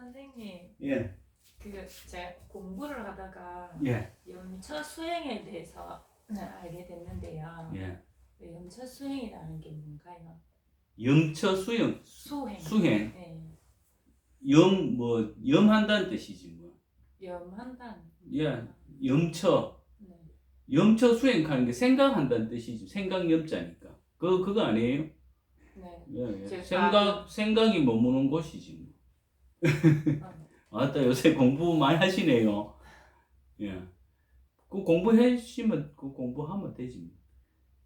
선생님, 예, 그 제가 공부를 하다가 예, 연처 수행에 대해서 알게 됐는데요. 예. 그 연처 수행이라는 게 뭔가요? 염처 수행, 수행. 수행. 네. 염, 뭐, 염한다는 뜻이지, 뭐. 염한단. 예, 염처. 네. 염처 수행하는 게 생각한다는 뜻이지. 생각 염자니까. 그, 그거 아니에요? 네. 예, 예. 제가 생각, 생각이 머무는 곳이지, 뭐. 어, 아따, 요새 공부 많이 하시네요. 예. 그 공부하시면, 그 공부하면 되지, 뭐.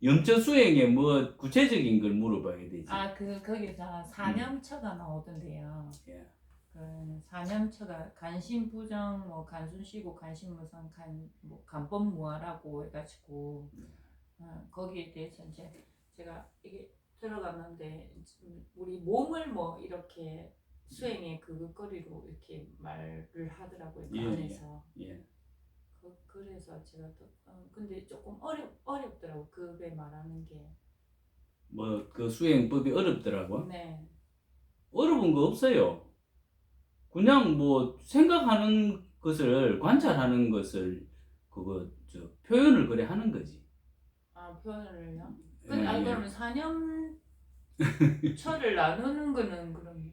염처 수행에 뭐, 구체적인 걸 물어봐야 되지. 아, 그 거기서 사념처가 나오던데요. 예. 그 사념처가 간신부정, 뭐 간순시고 간신무상, 간 뭐 간법무화라고 해가지고 어, 거기에 대해서 이제 제가 이게 들어갔는데 우리 몸을 뭐 이렇게 수행의 그거리로 이렇게 말을 하더라고요 그 예, 예. 안에서 예. 그, 그래서 제가 또 어, 근데 조금 어렵 어렵더라고 그게 말하는 게 뭐, 그 수행법이 어렵더라고. 네. 어려운 거 없어요. 그냥 뭐 생각하는 것을 관찰하는 것을 그거 저 표현을 그래 하는 거지. 아 표현을요? 예, 근데 아 예. 그러면 사념처를 나누는 거는 그럼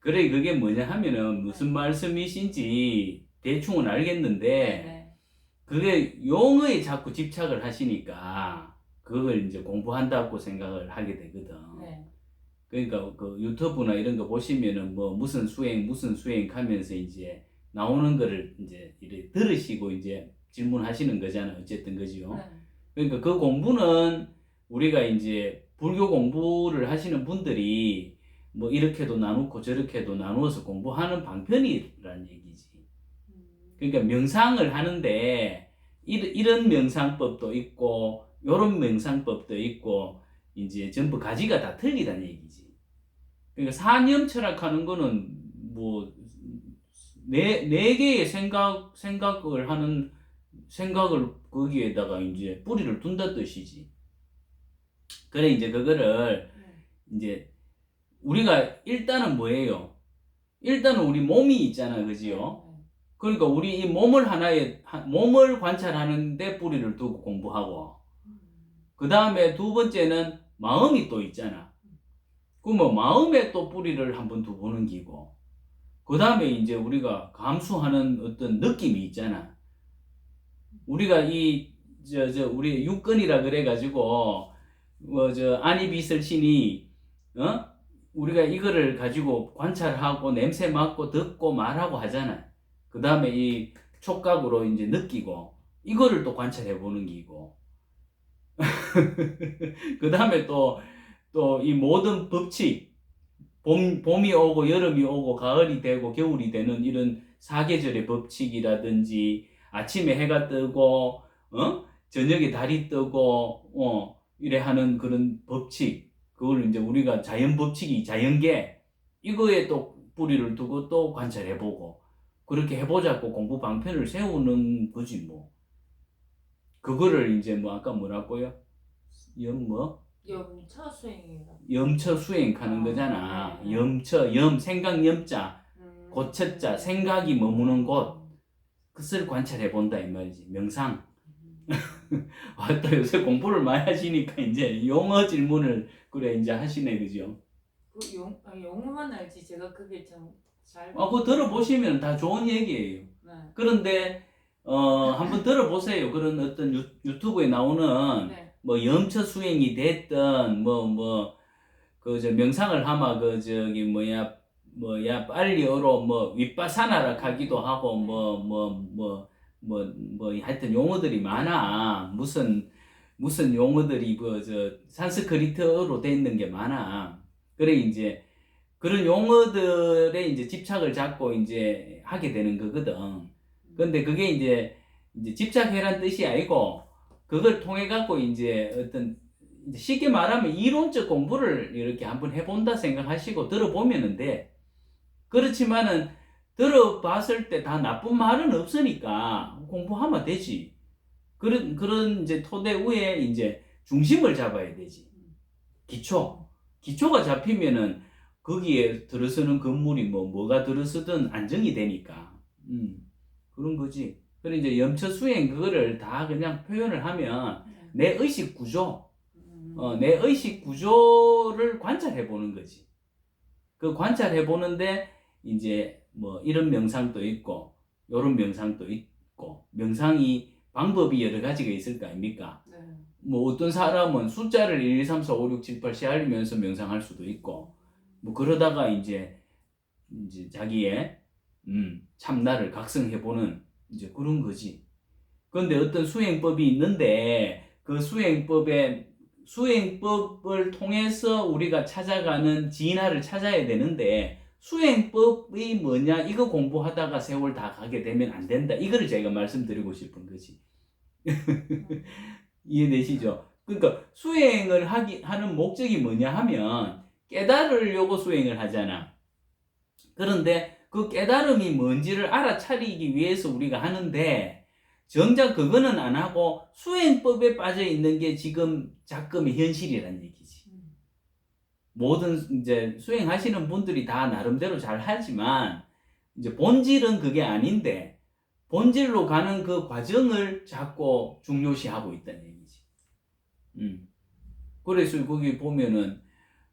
그래 그게 뭐냐 하면은 무슨 말씀이신지 대충은 알겠는데 네네 그게 용어에 자꾸 집착을 하시니까 그걸 이제 공부한다고 생각을 하게 되거든. 네. 그러니까 그 유튜브나 이런 거 보시면은 뭐 무슨 수행 무슨 수행 하면서 이제 나오는 거를 이제 이렇게 들으시고 이제 질문하시는 거잖아 어쨌든 그지요. 네. 그러니까 그 공부는 우리가 이제 불교 공부를 하시는 분들이 뭐 이렇게도 나누고 저렇게도 나누어서 공부하는 방편이라는 얘기지. 음, 그러니까 명상을 하는데 이- 이런 명상법도 있고 요런 명상법도 있고 이제 전부 가지가 다 틀리다는 얘기지. 그러니까 사념 철학하는 거는 뭐네 네 개의 생각 생각을 하는 생각을 거기에다가 이제 뿌리를 둔다 뜻이지. 그래 이제 그거를 네. 이제 우리가 일단은 뭐예요? 일단은 우리 몸이 있잖아, 그지요? 네. 그러니까 우리 이 몸을 하나에 하- 몸을 관찰하는 데 뿌리를 두고 공부하고 음, 그 다음에 두 번째는 마음이 또 있잖아. 그러면 마음에 또 뿌리를 한번 두 보는 기고 그 다음에 이제 우리가 감수하는 어떤 느낌이 있잖아. 우리가 이 저 저 우리 육根이라 그래 가지고 뭐저 안이비설신이 어 우리가 이거를 가지고 관찰하고 냄새 맡고 듣고 말하고 하잖아. 그 다음에 이 촉각으로 이제 느끼고 이거를 또 관찰해 보는 기고. 그 다음에 또 또 이 모든 법칙 봄, 봄이 오고 여름이 오고 가을이 되고 겨울이 되는 이런 사계절의 법칙이라든지 아침에 해가 뜨고 어? 저녁에 달이 뜨고 어? 이래 하는 그런 법칙 그걸 이제 우리가 자연 법칙이 자연계 이거에 또 뿌리를 두고 또 관찰해 보고 그렇게 해보자고 공부 방편을 세우는 거지 뭐. 그거를 이제 뭐 아까 뭐라고요? 염뭐 염처 수행이라고. 염처 수행하는 아, 거잖아. 네. 염처 염 생각 염자. 음. 고쳤자 생각이 머무는 곳. 그것을 관찰해 본다 이 말이지. 명상 음. 아또 요새 공부를 많이 하시니까 이제 용어 질문을 그래 이제 하시네 그죠 그 용, 아, 용어만 알지 제가 그게 좀잘 아 그거 들어보시면 다 좋은 얘기예요 네. 그런데 어 한번 들어보세요 그런 어떤 유, 유튜브에 나오는 네. 뭐 염처 수행이 됐든 뭐뭐그저 명상을 하마 그 저기 뭐야 뭐야 빨리 어로 뭐 윗바사나라 하기도 하고 뭐 뭐 뭐 뭐 뭐 하여튼 용어들이 많아. 무슨 무슨 용어들이 그저 산스크리트어로 돼 있는 게 많아. 그래 이제 그런 용어들에 이제 집착을 잡고 이제 하게 되는 거거든. 근데 그게 이제 이제 집착해란 뜻이 아니고 그걸 통해 갖고 이제 어떤 쉽게 말하면 이론적 공부를 이렇게 한번 해본다 생각하시고 들어보면은 돼. 그렇지만은 들어봤을 때 다 나쁜 말은 없으니까 공부하면 되지. 그런 그런 이제 토대 위에 이제 중심을 잡아야 되지. 기초. 기초가 잡히면은 거기에 들어서는 건물이 뭐 뭐가 들어서든 안정이 되니까 음 그런 거지. 그래 이제 염처 수행 그거를 다 그냥 표현을 하면 내 의식 구조, 음. 어, 내 의식 구조를 관찰해 보는 거지. 그 관찰해 보는데 이제 뭐 이런 명상도 있고 요런 명상도 있고 명상이 방법이 여러 가지가 있을 거 아닙니까? 네. 뭐 어떤 사람은 숫자를 1, 2, 3, 4, 5, 6, 7, 8 세알리면서 명상할 수도 있고 뭐 그러다가 이제 이제 자기의 음, 참나를 각성해 보는 이제 그런 거지. 그런데 어떤 수행법이 있는데 그 수행법에 수행법을 통해서 우리가 찾아가는 진화를 찾아야 되는데 수행법이 뭐냐 이거 공부하다가 세월 다 가게 되면 안 된다. 이거를 제가 말씀드리고 싶은 거지. 이해되시죠? 그러니까 수행을 하기 하는 목적이 뭐냐 하면 깨달으려고 수행을 하잖아. 그런데 그 깨달음이 뭔지를 알아차리기 위해서 우리가 하는데 정작 그거는 안 하고 수행법에 빠져 있는 게 지금 작금의 현실이라는 얘기지. 음. 모든 이제 수행하시는 분들이 다 나름대로 잘 하지만 이제 본질은 그게 아닌데 본질로 가는 그 과정을 자꾸 중요시하고 있다는 얘기지. 음. 그래서 거기 보면은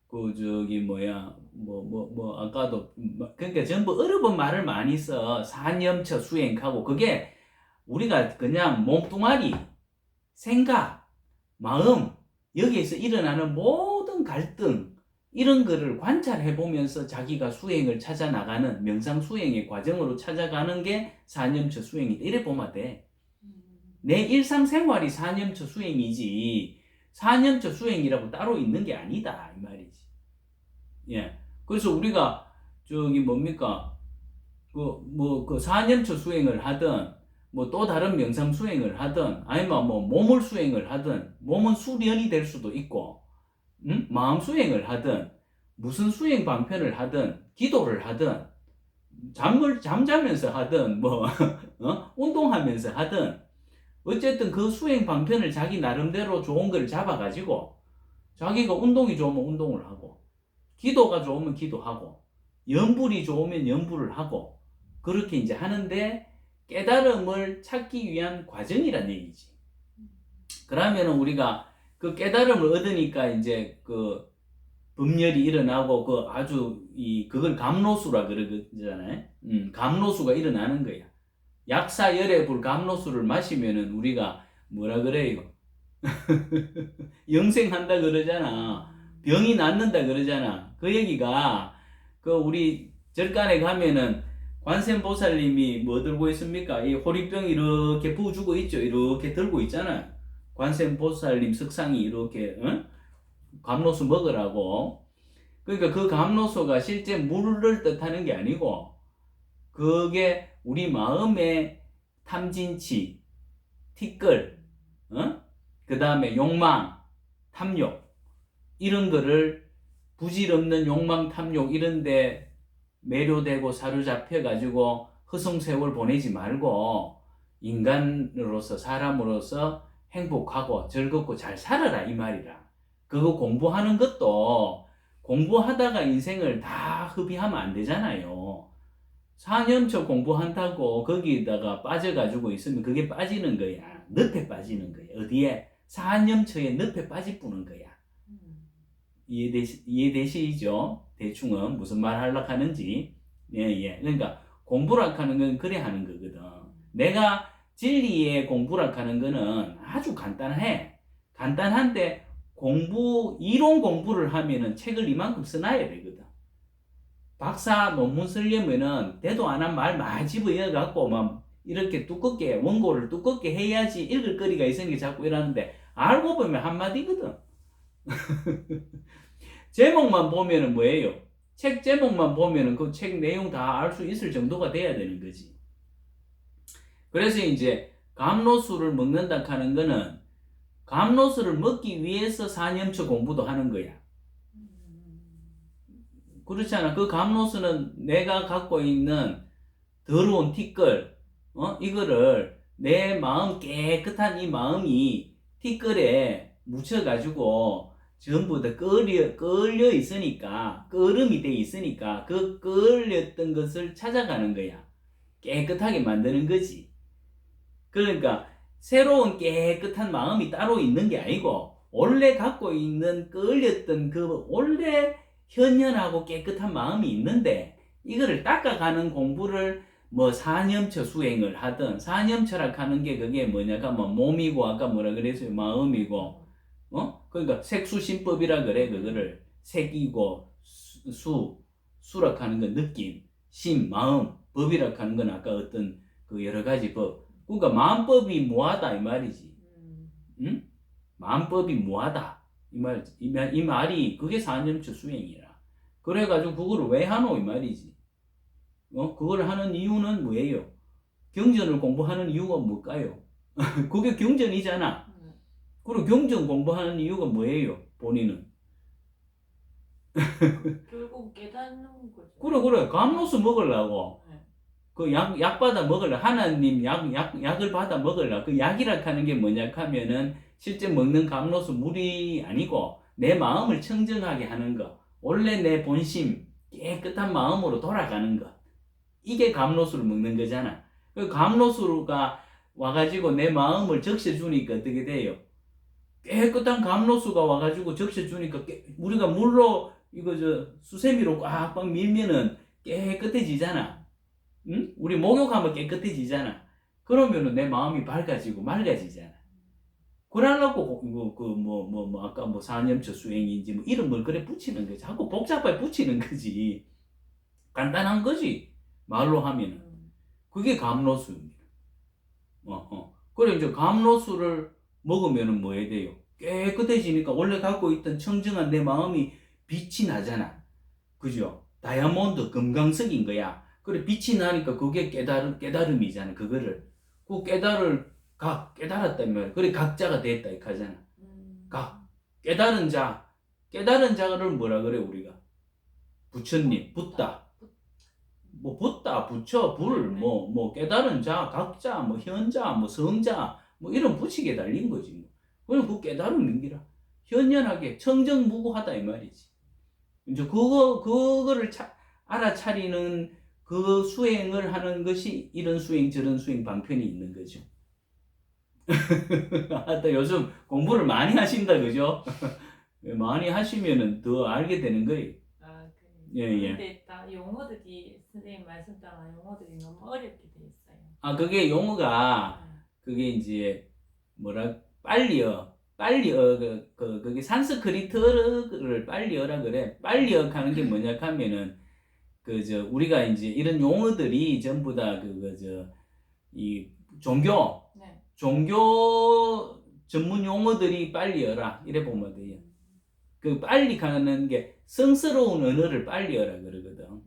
그 저기 뭐야 뭐 뭐뭐 아까도 뭐 그러니까 전부 어려운 말을 많이 써 산염처 수행하고 그게 우리가 그냥 몸뚱아리 생각 마음 여기에서 일어나는 모든 갈등 이런 거를 관찰해 보면서 자기가 수행을 찾아 나가는 명상 수행의 과정으로 찾아가는 게 산염처 수행이다 이래 보면 돼. 음. 내 일상생활이 산염처 수행이지 산염처 수행이라고 따로 있는 게 아니다 이 말이지. 예. 그래서 우리가 저기 뭡니까 그 뭐그 산염처 수행을 하든 뭐 또 다른 명상 수행을 하든 아니면 뭐 몸을 수행을 하든 몸은 수련이 될 수도 있고 음? 마음 수행을 하든 무슨 수행 방편을 하든 기도를 하든 잠을 잠자면서 하든 뭐 어? 운동하면서 하든 어쨌든 그 수행 방편을 자기 나름대로 좋은 걸 잡아가지고 자기가 운동이 좋으면 운동을 하고 기도가 좋으면 기도하고 연불이 좋으면 연불을 하고 그렇게 이제 하는데 깨달음을 찾기 위한 과정이란 얘기지. 그러면 우리가 그 깨달음을 얻으니까 이제 그 법열이 일어나고 그 아주 이 그걸 감로수라 그러잖아요. 음, 감로수가 일어나는 거야. 약사 열에 불 감로수를 마시면은 우리가 뭐라 그래요? 영생한다 그러잖아. 병이 낫는다 그러잖아. 그 얘기가 그 우리 절간에 가면은 관세음보살님이 뭐 들고 있습니까? 이 호리병 이렇게 부어주고 있죠. 이렇게 들고 있잖아요. 관세음보살님 석상이 이렇게 응? 감로수 먹으라고. 그러니까 그 감로수가 실제 물을 뜻하는 게 아니고 그게 우리 마음의 탐진치, 티끌, 어? 그 다음에 욕망, 탐욕 이런 거를 부질없는 욕망, 탐욕 이런데 매료되고 사로잡혀 가지고 허송세월 보내지 말고 인간으로서 사람으로서 행복하고 즐겁고 잘 살아라 이 말이라. 그거 공부하는 것도 공부하다가 인생을 다 흡입하면 안 되잖아요. 4년초 공부한다고 거기다가 빠져가지고 있으면 그게 빠지는 거야. 늪에 빠지는 거야. 어디에? 4년초에 늪에 빠지뿌는 거야. 음. 이해되시, 이해되시죠? 대충은 무슨 말 하려고 하는지. 예, 예. 그러니까 공부락 하는 건 그래 하는 거거든. 내가 진리의 공부락 하는 거는 아주 간단해. 간단한데 공부, 이론 공부를 하면은 책을 이만큼 써놔야 되거든. 박사 논문 쓰려면은 대도 안 한 말 많이 집어여 갖고 막 이렇게 두껍게 원고를 두껍게 해야지 읽을 거리가 있으니까 자꾸 이러는데 알고 보면 한마디거든. 제목만 보면은 뭐예요? 책 제목만 보면은 그 책 내용 다 알 수 있을 정도가 돼야 되는 거지. 그래서 이제 감로수를 먹는다 하는 거는 감로수를 먹기 위해서 사념처 공부도 하는 거야. 그렇잖아. 그 감로수는 내가 갖고 있는 더러운 티끌, 어? 이거를 내 마음 깨끗한 이 마음이 티끌에 묻혀가지고 전부 다 끌려 끌려 있으니까 끓음이 돼 있으니까 그 끌렸던 것을 찾아가는 거야. 깨끗하게 만드는 거지. 그러니까 새로운 깨끗한 마음이 따로 있는 게 아니고 원래 갖고 있는 끌렸던 그 원래 현연하고 깨끗한 마음이 있는데 이거를 닦아가는 공부를 뭐 사념처 수행을 하든 사념처라 하는 게 그게 뭐냐가 뭐 몸이고 아까 뭐라 그랬어요? 마음이고. 어? 그러니까 색수심법이라 그래 그거를. 색이고 수, 수 수락하는 건 느낌 심 마음 법이라 하는 건 아까 어떤 그 여러 가지 법 그러니까 마음법이 뭐하다 이 말이지 음. 응? 마음법이 뭐하다 이 말, 이, 말, 이 말이 그게 사념처 수행이라 그래가지고 그거를 왜 하노 이 말이지 어 그걸 하는 이유는 뭐예요 경전을 공부하는 이유가 뭘까요 그게 경전이잖아 음. 그리고 경전 공부하는 이유가 뭐예요 본인은 결국 깨닫는 거죠. 그래 그래 감로수 먹으려고 네. 그 약 약 받아 먹으려 하나님 약 약 약을 받아 먹으려 그 약이라 하는 게 뭐냐 하면은 실제 먹는 감로수 물이 아니고 내 마음을 청정하게 하는 거 원래 내 본심 깨끗한 마음으로 돌아가는 것. 이게 감로수를 먹는 거잖아. 그 감로수가 와가지고 내 마음을 적셔주니까 어떻게 돼요? 깨끗한 감로수가 와가지고 적셔주니까 깨- 우리가 물로 이거 저 수세미로 꽉꽉 밀면은 깨끗해지잖아. 응? 우리 목욕하면 깨끗해지잖아. 그러면은 내 마음이 밝아지고 맑아지잖아. 그러려고 그뭐 뭐 뭐 아까 뭐 사념처 수행인지 뭐 이런 걸 그래 붙이는 거지. 자꾸 복잡하게 붙이는 거지. 간단한 거지. 말로 하면은 음. 그게 감로수입니다. 어 어. 그래 이제 감로수를 먹으면은 뭐 해야 돼요? 깨끗해지니까 원래 갖고 있던 청정한 내 마음이 빛이 나잖아. 그죠? 다이아몬드 금강석인 거야. 그래 빛이 나니까 그게 깨달음 깨달음이잖아. 그거를 그 깨달을 각 깨달았단 말이야. 그래 각자가 됐다 이렇게 하잖아. 음. 각. 깨달은 자 깨달은 자를 뭐라 그래 우리가 부처님 붓다 뭐 붓다 부처 불뭐뭐 깨달은 자 각자 뭐 현자 뭐 성자 뭐 이런 붙이게 달린 거지 뭐 그냥 그 깨달음인 기라 현연하게 청정무구하다 이 말이지 이제 그거 그거를 차, 알아차리는 그 수행을 하는 것이 이런 수행 저런 수행 방편이 있는 거죠. 하여튼 요즘 공부를 많이 하신다 그죠? 많이 하시면은 더 알게 되는 거예요. 아. 예, 예. 근데 다 용어들이 선생님 말씀 따라 용어들이 너무 어렵게 돼 있어요. 아 그게 용어가 아, 그게 이제 뭐라 빨리어 빨리어 그, 그 그게 산스크리트를 빨리어라 그래 빨리어 하는 게 뭐냐 하면은 그 저 우리가 이제 이런 용어들이 전부 다 그거 저이 종교 네. 종교 전문 용어들이 빨리어라 이래 보면 돼요. 그 빨리 가는 게 성스러운 언어를 빨리어라 그러거든.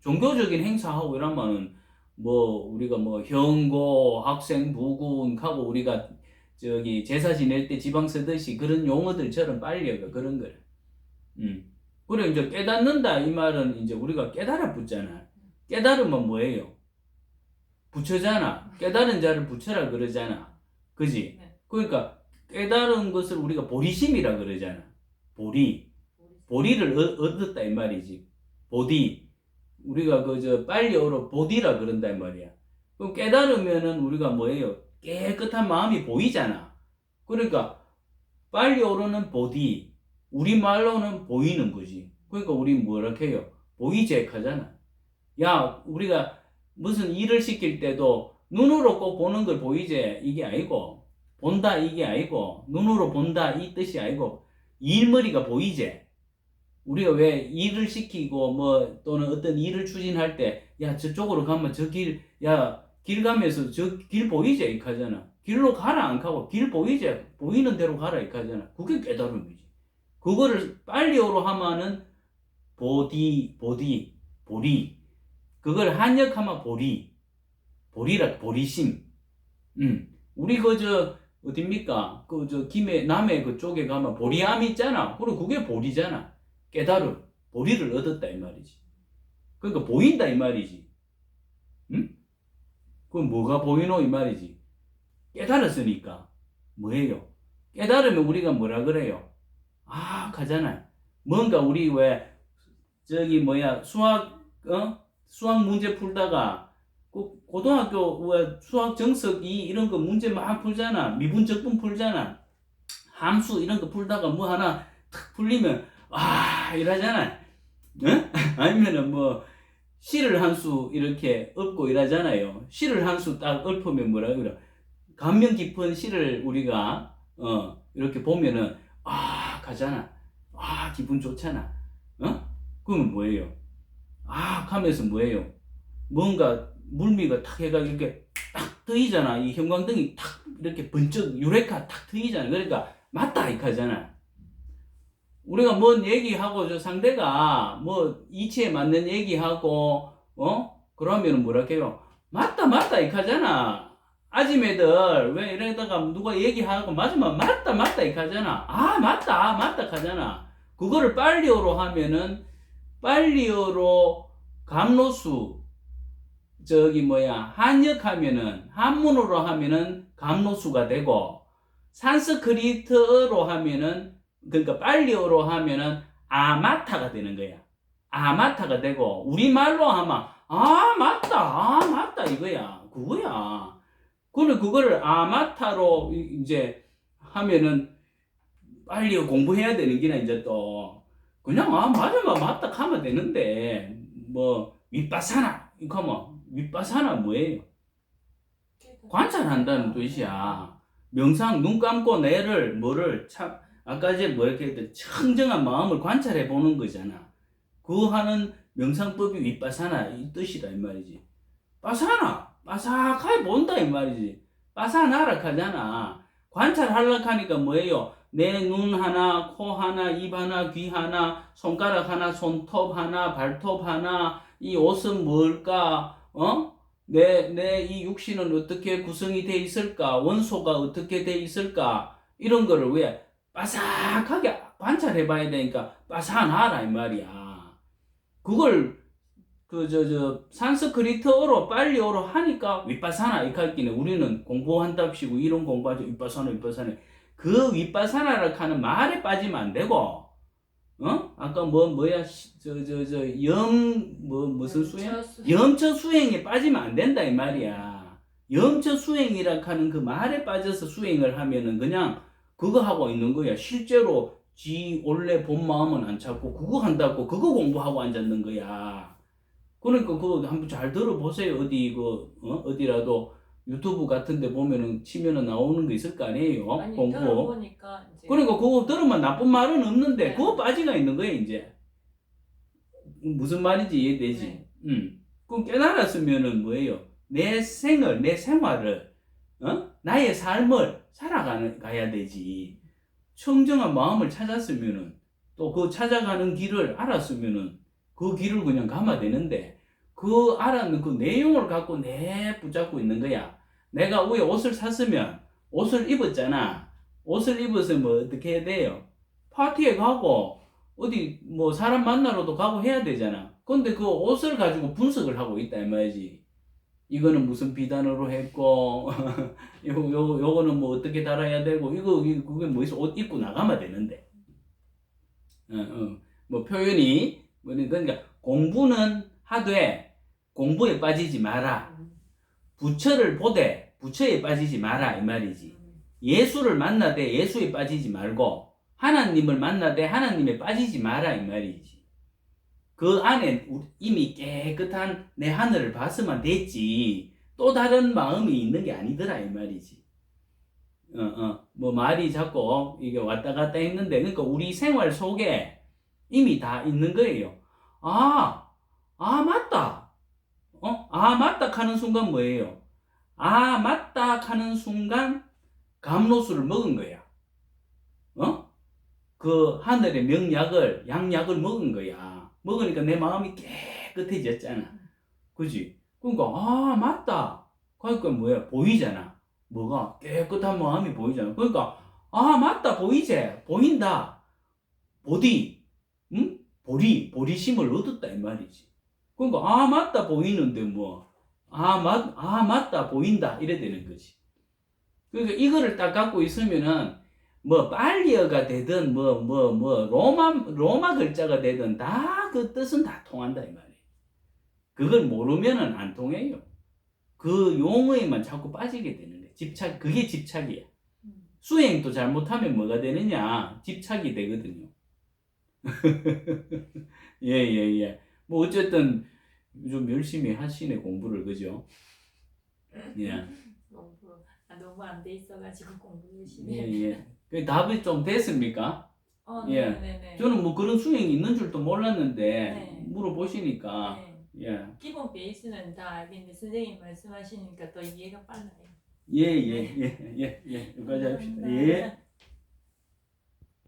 종교적인 행사하고 이러면은 뭐 우리가 뭐 현고 학생 부군 하고 우리가 저기 제사 지낼 때 지방 쓰듯이 그런 용어들처럼 빨리어가 그런 거래. 음. 그래 이제 깨닫는다 이 말은 이제 우리가 깨달아 붙잖아. 깨달으면 뭐예요? 부처잖아. 깨달은 자를 부처라 그러잖아. 그지? 네. 그러니까 깨달은 것을 우리가 보리심이라 그러잖아. 보리. 보리를 얻- 얻었다 이 말이지. 보디. 우리가 그 저 빨리 어로 보디라 그런다 이 말이야. 그럼 깨달으면은 우리가 뭐예요? 깨끗한 마음이 보이잖아. 그러니까 빨리 오르는 보디. 우리 말로는 보이는 거지. 그러니까 우리 뭐라 해요? 보이제하잖아. 야, 우리가 무슨 일을 시킬 때도 눈으로 꼭 보는 걸 보이제 이게 아니고 본다 이게 아니고 눈으로 본다 이 뜻이 아니고 일머리가 보이제. 우리가 왜 일을 시키고 뭐 또는 어떤 일을 추진할 때 야 저쪽으로 가면 저 길 야 길 가면서 저 길 보이지 이렇게 하잖아 길로 가라 안 가고 길 보이지 보이는 대로 가라 이렇게 하잖아 그게 깨달음이지 그거를 빨리어로 하면은 보디 보디 보리. 그걸 한역하면 보리. 보리라 보리심. 음. 우리 그저 어딥니까? 그 저 김해 남해 그쪽에 가면 보리암 있잖아. 그리고 그게 보리잖아. 깨달음. 보리를 얻었다 이 말이지. 그러니까 보인다 이 말이지. 응? 그럼 뭐가 보이노 이 말이지. 깨달았으니까. 뭐예요? 깨달으면 우리가 뭐라 그래요 아 가잖아. 뭔가 우리 왜 저기 뭐야 수학 어 수학 문제 풀다가 그 고등학교 왜 수학 정석 이 이런 거 문제 막 풀잖아. 미분 적분 풀잖아. 함수 이런 거 풀다가 뭐 하나 탁 풀리면 아 이러잖아. 응? 아니면은 뭐 실을 한 수 이렇게 읊고 이러잖아요. 실을 한 수딱 읊으면 뭐라 그래? 감명 깊은 시를 우리가 어 이렇게 보면은 아 가잖아. 아 기분 좋잖아. 어? 그러면 뭐예요? 아 하면서 뭐예요? 뭔가 물미가 탁 해가 이렇게 딱 트이잖아. 이 형광등이 탁 이렇게 번쩍 유레카 탁 트이잖아. 그러니까 맞다 이 하잖아. 우리가 뭔 얘기하고 저 상대가 뭐 이치에 맞는 얘기하고 어 그러면 뭐라 해요? 맞다 맞다 이 하잖아. 아줌매들 왜 이러다가 누가 얘기하고 맞으면 맞다 맞다 이 하잖아. 아 맞다 아, 맞다 하잖아. 그거를 빨리어로 하면은 빨리어로 감로수 저기 뭐야 한역하면은 한문으로 하면은 감로수가 되고 산스크리트어로 하면은 그러니까 빨리어로 하면은 아마타가 되는 거야. 아마타가 되고 우리말로 하면 아 맞다 아 맞다 이거야 그거야. 그는 그거를 아마타로 이- 이제 하면은 빨리 공부해야 되는 게나 이제 또 그냥 아 맞으면 맞다 하면 되는데 뭐 윗바사나 이거 하면 윗바사나 뭐예요? 관찰한다는 뜻이야. 명상 눈 감고 내를 뭐를 참 아까 이제 뭐 이렇게 했듯 청정한 마음을 관찰해 보는 거잖아. 그 하는 명상법이 윗바사나 이 뜻이다 이 말이지. 바사나 바삭하게 본다 이 말이지. 바사나라 하잖아. 관찰하려고 하니까 뭐예요? 내 눈 하나, 코 하나, 입 하나, 귀 하나, 손가락 하나, 손톱 하나, 발톱 하나, 이 옷은 뭘까? 어? 내, 내 이 육신은 어떻게 구성이 돼 있을까? 원소가 어떻게 돼 있을까? 이런 거를 왜 바삭하게 관찰해 봐야 되니까 바삭하라 이 말이야. 그걸 그 저 저 산스크리트어로 빨리어로 하니까 윗바사나 이카기는 우리는 공부한답시고 이런 공부하죠 윗바사나 윗바사나 그 윗바사나라 하는 말에 빠지면 안 되고 어 아까 뭐 뭐야 저 저저영뭐 무슨 수행 염처 수행에 빠지면 안 된다 이 말이야. 염처 수행이라 하는 그 말에 빠져서 수행을 하면은 그냥 그거 하고 있는 거야. 실제로 지 원래 본 마음은 안 찾고 그거 한다고 그거 공부하고 앉았는 거야. 그러니까 그거 한번 잘 들어보세요. 어디 그 어? 어디라도 유튜브 같은데 보면은 치면은 나오는 거 있을 거 아니에요. 아니 공부. 들어보니까 이제 그러니까 그거 들으면 나쁜 말은 없는데 네. 그거 빠지가 있는 거야 이제 무슨 말인지 이해되지? 네. 음. 그럼 깨달았으면은 뭐예요? 내 생을 내 생활을 어? 나의 삶을 살아가는 가야 되지. 청정한 마음을 찾았으면은 또 그 찾아가는 길을 알았으면은 그 길을 그냥 가면 되는데 그 알았는 그 내용을 갖고 내 붙잡고 있는 거야. 내가 위에 옷을 샀으면 옷을 입었잖아. 옷을 입어서 뭐 어떻게 해야 돼요? 파티에 가고 어디 뭐 사람 만나러도 가고 해야 되잖아. 근데 그 옷을 가지고 분석을 하고 있다 이 말이지. 이거는 무슨 비단으로 했고, 요, 요, 요거는 뭐 어떻게 달아야 되고, 이거, 그게 뭐 있어. 옷 입고 나가면 되는데. 어, 어. 뭐 표현이, 뭐 그러니까 공부는 하되 공부에 빠지지 마라. 부처를 보되 부처에 빠지지 마라 이 말이지. 예수를 만나되 예수에 빠지지 말고 하나님을 만나되 하나님에 빠지지 마라 이 말이지. 그 안에 우- 이미 깨끗한 내 하늘을 봤으면 됐지. 또 다른 마음이 있는 게 아니더라 이 말이지. 어, 어, 뭐 말이 자꾸 이게 왔다 갔다 했는데, 그러니까 우리 생활 속에 이미 다 있는 거예요. 아, 아, 맞다. 어? 아, 맞다 하는 순간 뭐예요? 아, 맞다 하는 순간 감로수를 먹은 거야. 어? 그 하늘의 명약을, 양약을 먹은 거야. 먹으니까 내 마음이 깨끗해졌잖아. 그지? 그러니까, 아, 맞다. 그러니까 뭐야? 보이잖아. 뭐가? 깨끗한 마음이 보이잖아. 그러니까, 아, 맞다. 보이지? 보인다. 보디. 응? 보리, 보리심을 얻었다. 이 말이지. 그러니까, 아, 맞다. 보이는데 뭐. 아, 맞, 아, 맞다. 보인다. 이래 되는 거지. 그러니까 이거를 딱 갖고 있으면은 뭐 빨리어가 되든 뭐 뭐 뭐 로마 로마 글자가 되든 다 그 뜻은 다 통한다 이 말이에요. 그걸 모르면은 안 통해요. 그 용어에만 자꾸 빠지게 되는 거예요. 집착 그게 집착이야. 음. 수행도 잘못하면 뭐가 되느냐? 집착이 되거든요. 예, 예, 예. 뭐 어쨌든 좀 열심히 하시네 공부를 그죠? 예. 공부 아, 너무 안 돼 있어가지고 공부 열심히. 예, 해. 예. 그 답이 좀 됐습니까? 어, 예. 네네네. 저는 뭐 그런 수행이 있는 줄도 몰랐는데 네. 물어보시니까 네. 예. 기본 베이스는 다 알겠는데 선생님 말씀하시니까 더 이해가 빨라요. 예, 예, 예, 예, 예. 여기까지 합시다. 예.